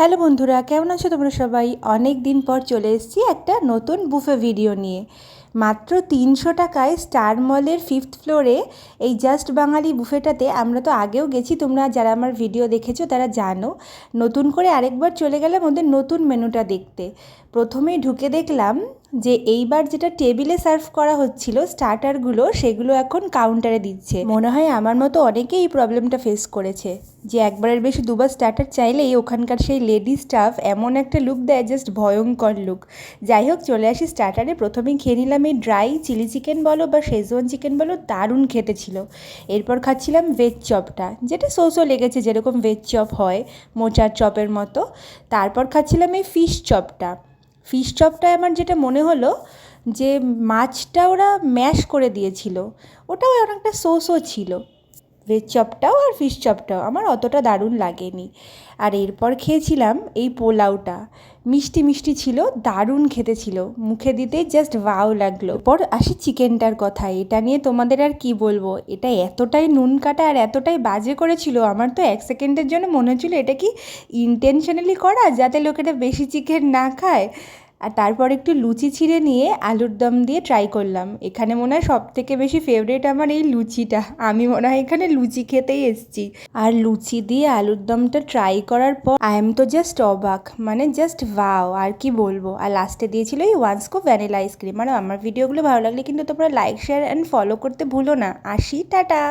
Hello বন্ধুরা, কেমন আছো তোমরা সবাই? অনেক দিন পর চলে এসেছি একটা নতুন বুফে ভিডিও নিয়ে। মাত্র তিনশো টাকায় স্টার মলের ফিফথ ফ্লোরে এই জাস্ট বাঙালি বুফেটাতে আমরা তো আগেও গেছি, তোমরা যারা আমার ভিডিও দেখেছ তারা জানো। নতুন করে আরেকবার চলে গেলাম ওদের নতুন মেনুটা দেখতে। প্রথমেই ঢুকে দেখলাম যে এইবার যেটা টেবিলে সার্ভ করা হচ্ছিল স্টার্টারগুলো সেগুলো এখন কাউন্টারে দিচ্ছে। মনে হয় আমার মতো অনেকেই এই প্রবলেমটা ফেস করেছে, যে একবারের বেশি দুবার স্টার্টার চাইলেই ওখানকার সেই লেডি স্টাফ এমন একটা লুক দেয়, জাস্ট ভয়ঙ্কর লুক। যাই হোক, চলে আসি স্টার্টারে। প্রথমেই খেয়ে নিলাম এই ড্রাই চিলি চিকেন বলো বা শেজওয়ান চিকেন বলো, দারুণ খেতে ছিল। এরপর খাচ্ছিলাম ভেজ চপটা, যেটা সোসো লেগেছে, যেরকম ভেজ চপ হয়, মোচার চপের মতো। তারপর খাচ্ছিলাম এই ফিশ চপটা। ফিশ চপটায় আমার যেটা মনে হলো যে মাছটা ওরা ম্যাশ করে দিয়েছিল, ওটাও অনেকটা সোসও ছিল। ভেজ চপটাও আর ফিশ চপটাও আমার অতটা দারুণ লাগেনি। আর এরপর খেয়েছিলাম এই পোলাওটা। মিষ্টি মিষ্টি ছিল, দারুণ খেতে ছিল। মুখে দিতেই জাস্ট ভাও লাগল। পর আসি চিকেনটার কথা এটা নিয়ে তোমাদের আর কি বলব? এটা এতটাই নুন কাটা আর এতটাই বাজে করেছিল, আমার তো এক সেকেন্ডের জন্য মনে হচ্ছিল এটা কি ইন্টেনশনালি করা, যাতে লোকেরা বেশি চিকেন না খায়? আর তারপর একটু লুচি ছিঁড়ে নিয়ে আলুর দম দিয়ে ট্রাই করলাম। এখানে মনে হয় সব থেকে বেশি ফেভারিট আমার এই লুচিটা। আমি মনে হয় এখানে লুচি খেতেই এসেছি। আর লুচি দিয়ে আলুর দমটা ট্রাই করার পর আই এম তো জাস্ট অবাক মানে জাস্ট ভাও আর কি বলব? আর লাস্টে দিয়েছিল এই ওয়ান স্কোপ ভ্যানিলা আইসক্রিম মানে আমার ভিডিওগুলো ভালো লাগলে কিন্তু তোমরা লাইক শেয়ার অ্যান্ড ফলো করতে ভুলো না। আসি, টাটা!